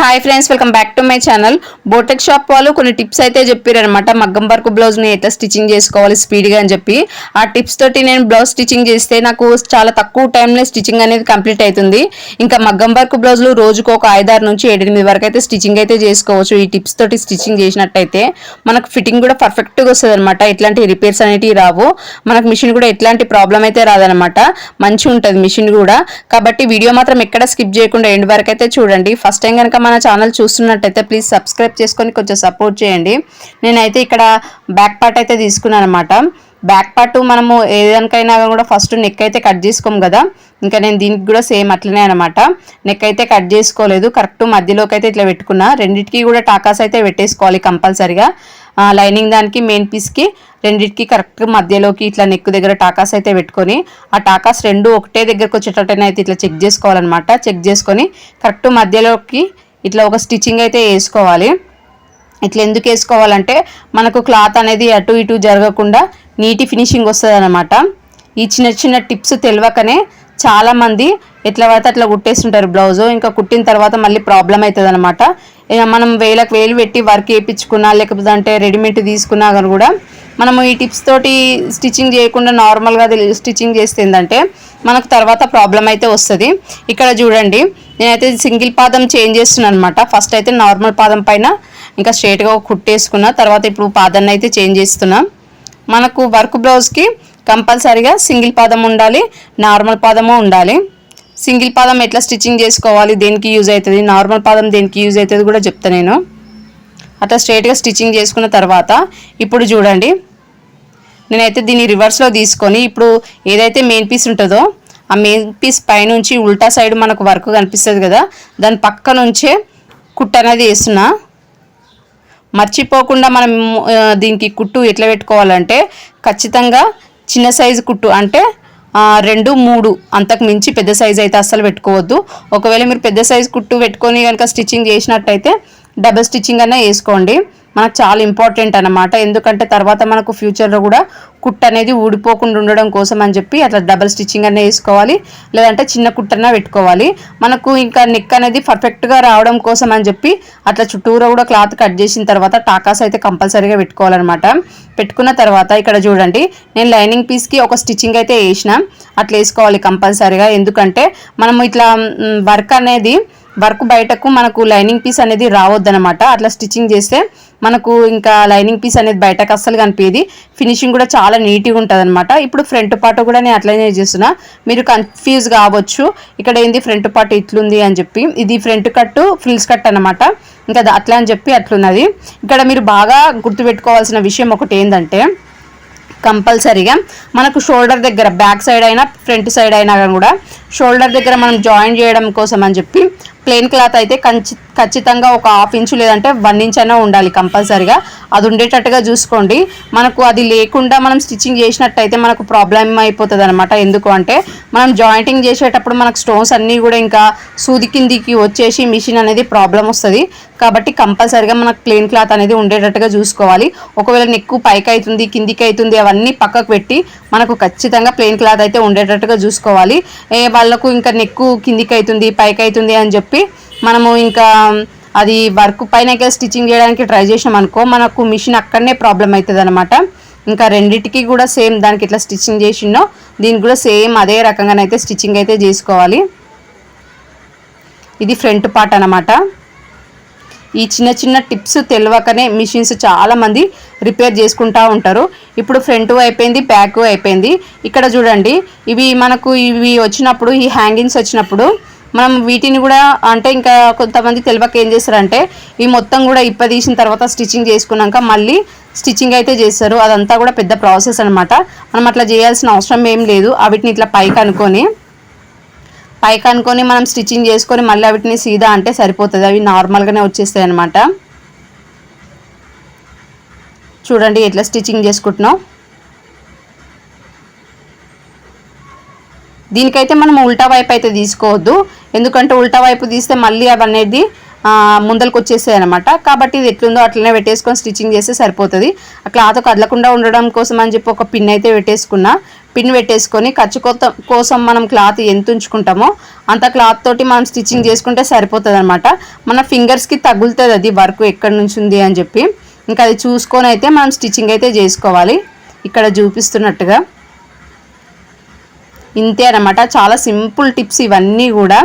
Hi friends welcome back to my channel boutique shop వాళ్ళు కొన్ని tips అయితే చెప్పారనమాట మగ్గం వర్క్ బ్లౌజ్ని ఎట్లా స్టిచ్చింగ్ చేసుకోవాలి స్పీడ్గా అని చెప్పి. ఆ టిప్స్ తోటి నేను బ్లౌజ్ స్టిచ్చింగ్ చేస్తే నాకు చాలా తక్కువ టైంలో స్టిచ్చింగ్ అనేది కంప్లీట్ అవుతుంది. ఇంకా మగ్గం వర్క్ బ్లౌజ్లు రోజుకు ఒక ఐదారు నుంచి ఎనిమిది వరకు అయితే స్టిచ్చింగ్ అయితే చేసుకోవచ్చు. ఈ టిప్స్ తోటి స్టిచ్చింగ్ చేసినట్టయితే మనకు ఫిట్టింగ్ కూడా పర్ఫెక్ట్గా వస్తుంది అనమాట ఎట్లాంటి రిపేర్స్ అనేటివి రావు. మనకు మిషన్ కూడా ఎట్లాంటి ప్రాబ్లం అయితే రాదనమాట మంచిగా ఉంటుంది మిషన్ కూడా. కాబట్టి వీడియో మాత్రం ఎక్కడ స్కిప్ చేయకుండా ఎండ్ వరకు అయితే చూడండి. ఫస్ట్ టైం కనుక మన ఛానల్ చూస్తున్నట్టయితే ప్లీజ్ సబ్స్క్రైబ్ చేసుకొని కొంచెం సపోర్ట్ చేయండి. నేనైతే ఇక్కడ బ్యాక్ పార్ట్ అయితే తీసుకున్నాను అనమాట బ్యాక్ పార్ట్ మనము ఏదానికైనా కూడా ఫస్ట్ నెక్ అయితే కట్ చేసుకోం కదా. ఇంకా నేను దీనికి కూడా సేమ్ అట్లనే అనమాట నెక్ అయితే కట్ చేసుకోలేదు. కరెక్ట్ మధ్యలోకి అయితే ఇట్లా పెట్టుకున్నా. రెండింటికి కూడా టాకాస్ అయితే పెట్టేసుకోవాలి కంపల్సరిగా. లైనింగ్ దానికి మెయిన్ పీస్కి రెండింటికి కరెక్ట్ మధ్యలోకి ఇట్లా నెక్ దగ్గర టాకాస్ అయితే పెట్టుకొని ఆ టాకాస్ రెండు ఒకటే దగ్గరకు వచ్చేటట్టయినా అయితే ఇట్లా చెక్ చేసుకోవాలన్నమాట. చెక్ చేసుకొని కరెక్ట్ మధ్యలోకి ఇట్లా ఒక స్టిచ్చింగ్ అయితే వేసుకోవాలి. ఇట్లా ఎందుకు వేసుకోవాలంటే మనకు క్లాత్ అనేది అటు ఇటు జరగకుండా నీటి ఫినిషింగ్ వస్తుంది అనమాట ఈ చిన్న చిన్న టిప్స్ తెలియకనే చాలామంది ఎట్లా పడితే అట్లా కుట్టేస్తుంటారు బ్లౌజ్. ఇంకా కుట్టిన తర్వాత మళ్ళీ ప్రాబ్లం అవుతుంది అనమాట మనం వేలకు వేలు పెట్టి వర్క్ వేయించుకున్నా లేకపోతే అంటే రెడీమేడ్ తీసుకున్నా కానీ కూడా మనము ఈ టిప్స్ తోటి స్టిచ్చింగ్ చేయకుండా నార్మల్గా స్టిచ్చింగ్ చేస్తే ఏంటంటే మనకు తర్వాత ప్రాబ్లం అయితే వస్తుంది. ఇక్కడ చూడండి నేనైతే సింగిల్ పాదం చేంజ్ చేస్తున్నాను అనమాట ఫస్ట్ అయితే నార్మల్ పాదం పైన ఇంకా స్ట్రేట్గా కుట్టేసుకున్న తర్వాత ఇప్పుడు పాదాన్ని అయితే చేంజ్ చేస్తున్నా. మనకు వర్క్ బ్లౌజ్కి కంపల్సరీగా సింగిల్ పాదం ఉండాలి నార్మల్ పాదము ఉండాలి. సింగిల్ పాదం ఎట్లా స్టిచ్చింగ్ చేసుకోవాలి దేనికి యూజ్ అవుతుంది నార్మల్ పాదం దేనికి యూజ్ అవుతుంది కూడా చెప్తా నేను. అట్లా స్ట్రైట్గా స్టిచ్చింగ్ చేసుకున్న తర్వాత ఇప్పుడు చూడండి నేనైతే దీన్ని రివర్స్లో తీసుకొని ఇప్పుడు ఏదైతే మెయిన్ పీస్ ఉంటుందో ఆ మెయిన్ పీస్ పైనుంచి ఉల్టా సైడ్ మనకు వర్క్ కనిపిస్తుంది కదా దాని పక్క నుంచే కుట్టు అనేది వేస్తున్నా. మర్చిపోకుండా మనం దీనికి కుట్టు ఎట్లా పెట్టుకోవాలంటే ఖచ్చితంగా చిన్న సైజు కుట్టు అంటే రెండు మూడు అంతకు మించి పెద్ద సైజు అయితే అస్సలు పెట్టుకోవద్దు. ఒకవేళ మీరు పెద్ద సైజు కుట్టు పెట్టుకొని కనుక స్టిచ్చింగ్ చేసినట్టయితే డబుల్ స్టిచ్చింగ్ అనే వేసుకోండి. మనకు చాలా ఇంపార్టెంట్ అనమాట ఎందుకంటే తర్వాత మనకు ఫ్యూచర్లో కూడా కుట్ట అనేది ఊడిపోకుండా ఉండడం కోసం అని చెప్పి అట్లా డబల్ స్టిచ్చింగ్ అనేది వేసుకోవాలి. లేదంటే చిన్న కుట్టన్నా పెట్టుకోవాలి. మనకు ఇంకా నెక్ అనేది పర్ఫెక్ట్గా రావడం కోసం అని చెప్పి అట్లా చుట్టూరా కూడా క్లాత్ కట్ చేసిన తర్వాత టాకాస్ అయితే కంపల్సరీగా పెట్టుకోవాలన్నమాట. పెట్టుకున్న తర్వాత ఇక్కడ చూడండి నేను లైనింగ్ పీస్కి ఒక స్టిచ్చింగ్ అయితే వేసిన అట్లా వేసుకోవాలి కంపల్సరీగా. ఎందుకంటే మనం ఇట్లా వర్క్ అనేది వర్క్ బయటకు మనకు లైనింగ్ పీస్ అనేది రావద్దనమాట అట్లా స్టిచ్చింగ్ చేస్తే మనకు ఇంకా లైనింగ్ పీస్ అనేది బయటకు అస్సలు కనిపించేది. ఫినిషింగ్ కూడా చాలా నీట్గా ఉంటుంది అనమాట ఇప్పుడు ఫ్రంట్ పార్ట్ కూడా నేను అట్లనే చేస్తున్నా. మీరు కన్ఫ్యూజ్ కావచ్చు. ఇక్కడ ఏంది ఫ్రంట్ పార్ట్ ఇట్లుంది అని చెప్పి. ఇది ఫ్రంట్ కట్ ఫ్రిల్స్ కట్ అనమాట ఇంకా అది అట్లా అని చెప్పి అట్లున్నది. ఇక్కడ మీరు బాగా గుర్తుపెట్టుకోవాల్సిన విషయం ఒకటి ఏంటంటే కంపల్సరీగా మనకు షోల్డర్ దగ్గర బ్యాక్ సైడ్ అయినా ఫ్రంట్ సైడ్ అయినా కానీ కూడా షోల్డర్ దగ్గర మనం జాయిన్ చేయడం కోసం అని చెప్పి ప్లెయిన్ క్లాత్ అయితే కంచి ఖచ్చితంగా ఒక హాఫ్ ఇంచు లేదంటే వన్ ఇంచ్ అయినా ఉండాలి కంపల్సరీగా. అది ఉండేటట్టుగా చూసుకోండి. మనకు అది లేకుండా మనం స్టిచ్చింగ్ చేసినట్టయితే మనకు ప్రాబ్లం అయిపోతుంది అనమాట ఎందుకు అంటే మనం జాయింటింగ్ చేసేటప్పుడు మనకు స్టోన్స్ అన్నీ కూడా ఇంకా సూది కిందికి వచ్చేసి మిషన్ అనేది ప్రాబ్లం వస్తుంది. కాబట్టి కంపల్సరీగా మనకు ప్లెయిన్ క్లాత్ అనేది ఉండేటట్టుగా చూసుకోవాలి. ఒకవేళ నెక్కు పైకి అవుతుంది కిందికి అవుతుంది అవన్నీ పక్కకు పెట్టి మనకు ఖచ్చితంగా ప్లెయిన్ క్లాత్ అయితే ఉండేటట్టుగా చూసుకోవాలి. ఏ వాళ్ళకు ఇంకా నెక్కు కిందికి అవుతుంది పైకి అవుతుంది అని చెప్పి మనము ఇంకా అది వర్క్ పైన స్టిచ్చింగ్ చేయడానికి ట్రై చేసినాం అనుకో మనకు మిషన్ అక్కడనే ప్రాబ్లం అవుతుంది అనమాట ఇంకా రెండిటికి కూడా సేమ్ దానికి ఇట్లా స్టిచ్చింగ్ చేసిండో దీనికి కూడా సేమ్ అదే రకంగానైతే స్టిచ్చింగ్ అయితే చేసుకోవాలి. ఇది ఫ్రంట్ పార్ట్ అనమాట ఈ చిన్న చిన్న టిప్స్ తెలియకనే మిషన్స్ చాలామంది రిపేర్ చేసుకుంటూ ఉంటారు. ఇప్పుడు ఫ్రంట్ అయిపోయింది బ్యాక్ అయిపోయింది. ఇక్కడ చూడండి ఇవి మనకు ఇవి వచ్చినప్పుడు ఈ హ్యాంగింగ్స్ వచ్చినప్పుడు మనం వీటిని కూడా అంటే ఇంకా కొంతమంది తెలియక ఏం చేస్తారంటే ఈ మొత్తం కూడా ఇప్ప తీసిన తర్వాత స్టిచ్చింగ్ చేసుకున్నాక మళ్ళీ స్టిచ్చింగ్ అయితే చేస్తారు. అదంతా కూడా పెద్ద ప్రాసెస్ అనమాట మనం అట్లా చేయాల్సిన అవసరం ఏం లేదు. వీటిని ఇట్లా పైకి అనుకొని పైకి అనుకొని మనం స్టిచ్చింగ్ చేసుకొని మళ్ళీ వాటిని సీదా అంటే సరిపోతుంది. అవి నార్మల్గానే వచ్చేస్తాయి అనమాట చూడండి ఎట్లా స్టిచ్చింగ్ చేసుకుంటున్నాం. దీనికైతే మనం ఉల్టా వైపు అయితే తీసుకోవద్దు. ఎందుకంటే ఉల్టా వైపు తీస్తే మళ్ళీ అవి అనేది ముందలకు వచ్చేసాయి అనమాట కాబట్టి ఇది ఎట్లుందో అట్లనే పెట్టేసుకొని స్టిచ్చింగ్ చేస్తే సరిపోతుంది. ఆ క్లాత్ కదలకుండా ఉండడం కోసం అని చెప్పి ఒక పిన్ అయితే పెట్టేసుకున్నా. పిన్ పెట్టేసుకొని ఖర్చు కొత్త కోసం మనం క్లాత్ ఎంత ఉంచుకుంటామో అంత క్లాత్ తోటి మనం స్టిచ్చింగ్ చేసుకుంటే సరిపోతుంది అనమాట మన ఫింగర్స్కి తగులుతుంది అది వర్క్ ఎక్కడి నుంచి ఉంది అని చెప్పి. ఇంకా అది చూసుకొని అయితే మనం స్టిచ్చింగ్ అయితే చేసుకోవాలి. ఇక్కడ చూపిస్తున్నట్టుగా. ఇంతే అనమాట చాలా సింపుల్ టిప్స్ ఇవన్నీ కూడా.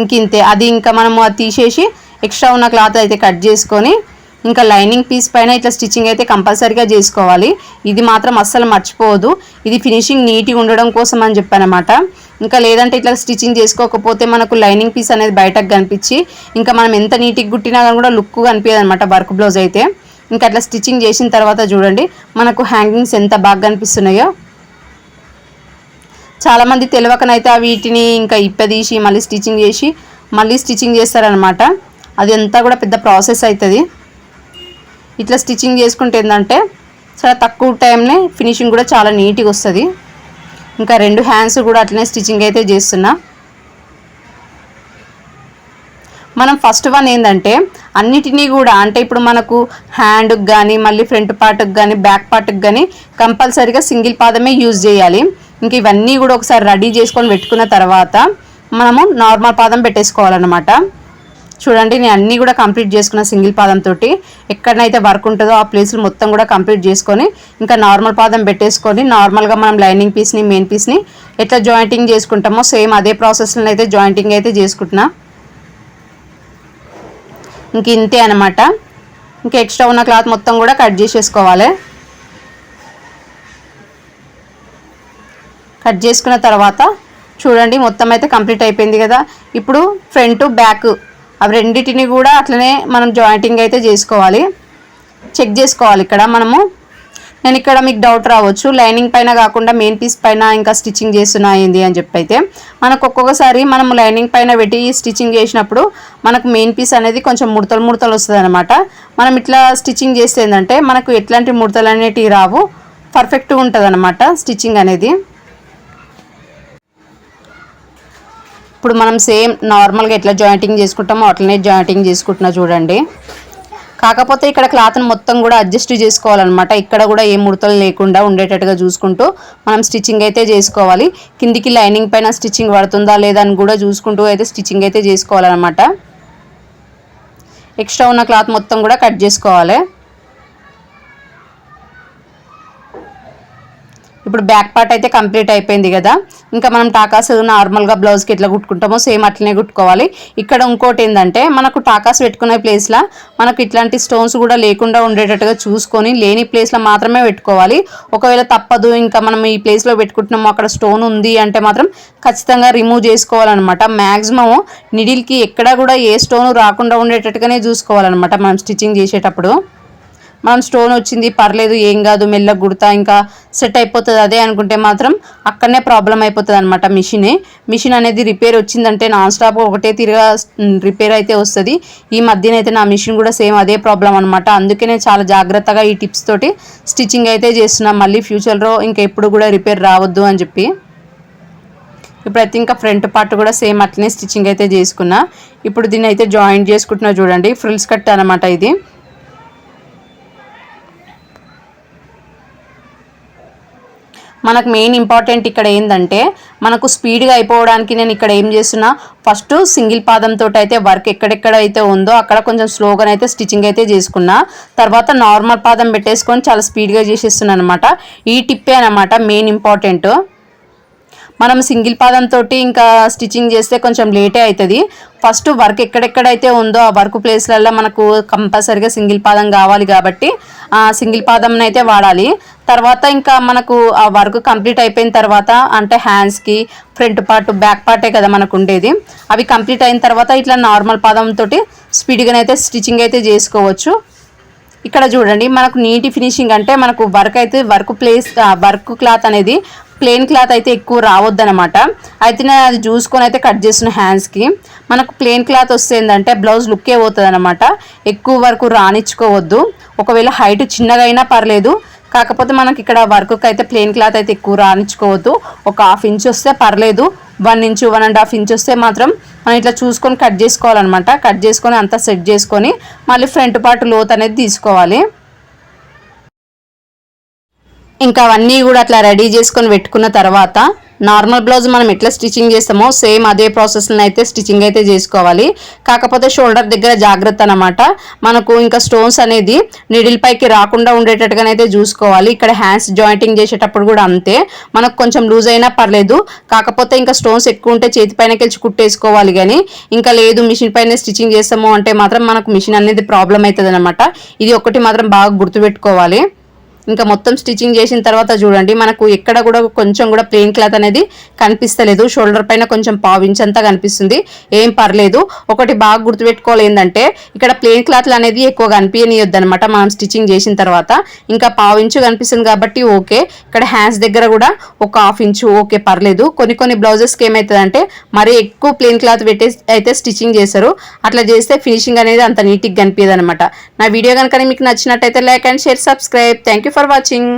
ఇంకింతే. అది ఇంకా మనము అది తీసేసి ఎక్స్ట్రా ఉన్న క్లాత్ అయితే కట్ చేసుకొని ఇంకా లైనింగ్ పీస్ పైన ఇట్లా స్టిచ్చింగ్ అయితే కంపల్సరీగా చేసుకోవాలి. ఇది మాత్రం అస్సలు మర్చిపోవద్దు. ఇది ఫినిషింగ్ నీట్గా ఉండడం కోసం అని చెప్పానమాట. ఇంకా లేదంటే ఇట్లా స్టిచ్చింగ్ చేసుకోకపోతే మనకు లైనింగ్ పీస్ అనేది బయటకు కనిపించి ఇంకా మనం ఎంత నీట్గా కుట్టినా కూడా లుక్ కనిపించదు అనమాట వర్క్ బ్లౌజ్ అయితే. ఇంకా అట్లా స్టిచ్చింగ్ చేసిన తర్వాత చూడండి మనకు హ్యాంగింగ్స్ ఎంత బాగా కనిపిస్తున్నాయో. చాలామంది తెలియకనైతే వీటిని ఇంకా ఇప్పదీసి మళ్ళీ స్టిచ్చింగ్ చేసి మళ్ళీ స్టిచ్చింగ్ చేస్తారనమాట అది అంతా కూడా పెద్ద ప్రాసెస్ అవుతుంది ఇట్లా స్టిచ్చింగ్ చేసుకుంటే ఏంటంటే చాలా తక్కువ టైంనే ఫినిషింగ్ కూడా చాలా నీట్గా వస్తుంది. ఇంకా రెండు హ్యాండ్స్ కూడా అట్లనే స్టిచ్చింగ్ అయితే చేస్తున్నా. మనం ఫస్ట్ వన్ ఏంటంటే అన్నిటినీ కూడా అంటే ఇప్పుడు మనకు హ్యాండ్కి కానీ మళ్ళీ ఫ్రంట్ పార్ట్కి కానీ బ్యాక్ పార్ట్కి కానీ కంపల్సరీగా సింగిల్ పాదమే యూజ్ చేయాలి. ఇంక ఇవన్నీ కూడా ఒకసారి రెడీ చేసుకొని పెట్టుకున్న తర్వాత మనము నార్మల్ పాదం పెట్టేసుకోవాలన్నమాట. చూడండి నేను అన్నీ కూడా కంప్లీట్ చేసుకున్న సింగిల్ పాదంతో ఎక్కడనైతే వర్క్ ఉంటుందో ఆ ప్లేస్లు మొత్తం కూడా కంప్లీట్ చేసుకొని ఇంకా నార్మల్ పాదం పెట్టేసుకొని నార్మల్గా మనం లైనింగ్ పీస్ని మెయిన్ పీస్ని ఎట్లా జాయింటింగ్ చేసుకుంటామో సేమ్ అదే ప్రాసెస్లో అయితే జాయింటింగ్ అయితే చేసుకుంటున్నా. ఇంక ఇంతే అనమాట ఇంకా ఎక్స్ట్రా ఉన్న క్లాత్ మొత్తం కూడా కట్ చేసేసుకోవాలి. కట్ చేసుకున్న తర్వాత చూడండి మొత్తం అయితే కంప్లీట్ అయిపోయింది కదా. ఇప్పుడు ఫ్రంట్ బ్యాక్ అవి రెండింటిని కూడా అట్లనే మనం జాయింటింగ్ అయితే చేసుకోవాలి. చెక్ చేసుకోవాలి ఇక్కడ మనము. నేను ఇక్కడ మీకు డౌట్ రావచ్చు. లైనింగ్ పైన కాకుండా మెయిన్ పీస్ పైన ఇంకా స్టిచ్చింగ్ చేస్తున్నా ఏంది అని చెప్పి అయితే మనకు ఒక్కొక్కసారి మనం లైనింగ్ పైన పెట్టి స్టిచ్చింగ్ చేసినప్పుడు మనకు మెయిన్ పీస్ అనేది కొంచెం ముడతలు ముడతలు వస్తుంది అనమాట మనం ఇట్లా స్టిచ్చింగ్ చేస్తే ఏంటంటే మనకు ఎట్లాంటి ముడతలు అనేటివి రావు. పర్ఫెక్ట్గా ఉంటుంది అనమాట స్టిచ్చింగ్ అనేది. ఇప్పుడు మనం సేమ్ నార్మల్గా ఎట్లా జాయింటింగ్ చేసుకుంటామో అట్లనే జాయింటింగ్ చేసుకుంటున్నా చూడండి. కాకపోతే ఇక్కడ క్లాత్ని మొత్తం కూడా అడ్జస్ట్ చేసుకోవాలన్నమాట. ఇక్కడ కూడా ఏ ముడతలు లేకుండా ఉండేటట్టుగా చూసుకుంటూ మనం స్టిచ్చింగ్ అయితే చేసుకోవాలి. కిందికి లైనింగ్ పైన స్టిచ్చింగ్ పడుతుందా లేదా అని కూడా చూసుకుంటూ అయితే స్టిచ్చింగ్ అయితే చేసుకోవాలన్నమాట. ఎక్స్ట్రా ఉన్న క్లాత్ మొత్తం కూడా కట్ చేసుకోవాలి. ఇప్పుడు బ్యాక్ పార్ట్ అయితే కంప్లీట్ అయిపోయింది కదా. ఇంకా మనం టాకాస్ నార్మల్గా బ్లౌజ్కి ఎట్లా కుట్టుకుంటామో సేమ్ అట్లనే కుట్టుకోవాలి. ఇక్కడ ఇంకోటి ఏంటంటే మనకు టాకాస్ పెట్టుకునే ప్లేస్లో మనకు ఇట్లాంటి స్టోన్స్ కూడా లేకుండా ఉండేటట్టుగా చూసుకొని లేని ప్లేస్లో మాత్రమే పెట్టుకోవాలి. ఒకవేళ తప్పదు ఇంకా మనం ఈ ప్లేస్లో పెట్టుకుంటున్నాము అక్కడ స్టోన్ ఉంది అంటే మాత్రం ఖచ్చితంగా రిమూవ్ చేసుకోవాలన్నమాట. మ్యాక్సిమం నిడిల్కి ఎక్కడ కూడా ఏ స్టోన్ రాకుండా ఉండేటట్టుగానే చూసుకోవాలన్నమాట మనం స్టిచ్చింగ్ చేసేటప్పుడు. మనం స్టోన్ వచ్చింది పర్లేదు ఏం కాదు మెల్లగా గుడతా ఇంకా సెట్ అయిపోతుంది. అదే అనుకుంటే మాత్రం అక్కడనే ప్రాబ్లం అయిపోతుంది అనమాట మిషినే. మిషన్ అనేది రిపేర్ వచ్చిందంటే నాన్ స్టాప్ ఒకటే తిరిగా రిపేర్ అయితే వస్తుంది. ఈ మధ్యన అయితే నా మిషన్ కూడా సేమ్ అదే ప్రాబ్లం అనమాట అందుకే నేను చాలా జాగ్రత్తగా ఈ టిప్స్ తోటి స్టిచ్చింగ్ అయితే చేస్తున్నాను మళ్ళీ ఫ్యూచర్లో ఇంకా ఎప్పుడు కూడా రిపేర్ రావద్దు అని చెప్పి. ఇప్పుడైతే ఇంకా ఫ్రంట్ పార్ట్ కూడా సేమ్ అట్లనే స్టిచ్చింగ్ అయితే చేసుకున్నా. ఇప్పుడు దీన్ని అయితే జాయింట్ చేసుకుంటున్నా చూడండి. ఫ్రిల్స్ కట్ అనమాట ఇది. మనకు మెయిన్ ఇంపార్టెంట్ ఇక్కడ ఏంటంటే మనకు స్పీడ్గా అయిపోవడానికి నేను ఇక్కడ ఏం చేస్తున్నా ఫస్ట్ సింగిల్ పాదంతో అయితే వర్క్ ఎక్కడెక్కడ అయితే ఉందో అక్కడ కొంచెం స్లోగా అయితే స్టిచ్చింగ్ అయితే చేసుకున్నా తర్వాత నార్మల్ పాదం పెట్టేసుకొని చాలా స్పీడ్గా చేసేస్తున్నాను అనమాట ఈ టిప్పే అనమాట మెయిన్ ఇంపార్టెంట్ మనం సింగిల్ పాదంతో ఇంకా స్టిచ్చింగ్ చేస్తే కొంచెం లేటే అవుతుంది. ఫస్ట్ వర్క్ ఎక్కడెక్కడైతే ఉందో ఆ వర్క్ ప్లేస్లలో మనకు కంపల్సరిగా సింగిల్ పాదం కావాలి కాబట్టి ఆ సింగిల్ పాదంనైతే అయితే వాడాలి. తర్వాత ఇంకా మనకు ఆ వర్క్ కంప్లీట్ అయిపోయిన తర్వాత అంటే హ్యాండ్స్కి ఫ్రంట్ పార్ట్ బ్యాక్ పార్టే కదా మనకు ఉండేది. అవి కంప్లీట్ అయిన తర్వాత ఇట్లా నార్మల్ పాదంతో స్పీడ్గానైతే స్టిచ్చింగ్ అయితే చేసుకోవచ్చు. ఇక్కడ చూడండి మనకు నీటి ఫినిషింగ్ అంటే మనకు వర్క్ అయితే వర్క్ ప్లేస్ వర్క్ క్లాత్ అనేది ప్లెయిన్ క్లాత్ అయితే ఎక్కువ రావద్దనమాట అయితే నేను అది చూసుకొని అయితే కట్ చేసిన హ్యాండ్స్కి మనకు ప్లెయిన్ క్లాత్ వస్తే ఏంటంటే బ్లౌజ్ లుక్కే పోతుంది అనమాట ఎక్కువ వరకు రానిచ్చుకోవద్దు ఒకవేళ హైట్ చిన్నగా అయినా పర్లేదు. కాకపోతే మనకి ఇక్కడ వర్క్కి అయితే ప్లెయిన్ క్లాత్ అయితే ఎక్కువ రాణించుకోవద్దు. ఒక హాఫ్ ఇంచ్ వస్తే పర్లేదు. One inch one and half inch వస్తే మాత్రం మనం ఇట్లా చూసుకొని కట్ చేసుకోవాలన్నమాట. కట్ చేసుకొని అంతా సెట్ చేసుకొని మళ్ళీ ఫ్రంట్ పార్ట్ లోత్ అనేది తీసుకోవాలి. ఇంకా అవన్నీ కూడా అట్లా రెడీ చేసుకొని పెట్టుకున్న తర్వాత నార్మల్ బ్లౌజ్ మనం ఎట్లా స్టిచ్చింగ్ చేస్తామో సేమ్ అదే ప్రాసెస్లో అయితే స్టిచ్చింగ్ అయితే చేసుకోవాలి. కాకపోతే షోల్డర్ దగ్గర జాగ్రత్త అనమాట మనకు ఇంకా స్టోన్స్ అనేది నిడిల్ పైకి రాకుండా ఉండేటట్టుగానైతే చూసుకోవాలి. ఇక్కడ హ్యాండ్స్ జాయింటింగ్ చేసేటప్పుడు కూడా అంతే. మనకు కొంచెం లూజ్ అయినా పర్లేదు. కాకపోతే ఇంకా స్టోన్స్ ఎక్కువ ఉంటే చేతి పైన కుట్టేసుకోవాలి కానీ ఇంకా లేదు మిషన్ పైన స్టిచ్చింగ్ చేస్తాము అంటే మాత్రం మనకు మిషన్ అనేది ప్రాబ్లం అవుతుంది అనమాట ఇది ఒకటి మాత్రం బాగా గుర్తుపెట్టుకోవాలి. ఇంకా మొత్తం స్టిచ్చింగ్ చేసిన తర్వాత చూడండి మనకు ఎక్కడ కూడా కొంచెం కూడా ప్లెయిన్ క్లాత్ అనేది కనిపిస్తలేదు. షోల్డర్ పైన కొంచెం పావించంతా కనిపిస్తుంది. ఏం పర్లేదు. ఒకటి బాగా గుర్తుపెట్టుకోవాలి ఏంటంటే ఇక్కడ ప్లెయిన్ క్లాత్లు అనేది ఎక్కువ కనిపించనియొద్దు అనమాట మనం స్టిచ్చింగ్ చేసిన తర్వాత. ఇంకా పావించు కనిపిస్తుంది కాబట్టి ఓకే. ఇక్కడ హ్యాండ్స్ దగ్గర కూడా ఒక హాఫ్ ఇంచు ఓకే పర్లేదు. కొన్ని కొన్ని బ్లౌజెస్కి ఏమవుతుందంటే మరీ ఎక్కువ ప్లెయిన్ క్లాత్ పెట్టే అయితే స్టిచ్చింగ్ చేశారు అట్లా చేస్తే ఫినిషింగ్ అనేది అంత నీట్గా కనిపించదు అనమాట నా వీడియో కనుక మీకు నచ్చినట్టయితే like and share subscribe. Thank you for watching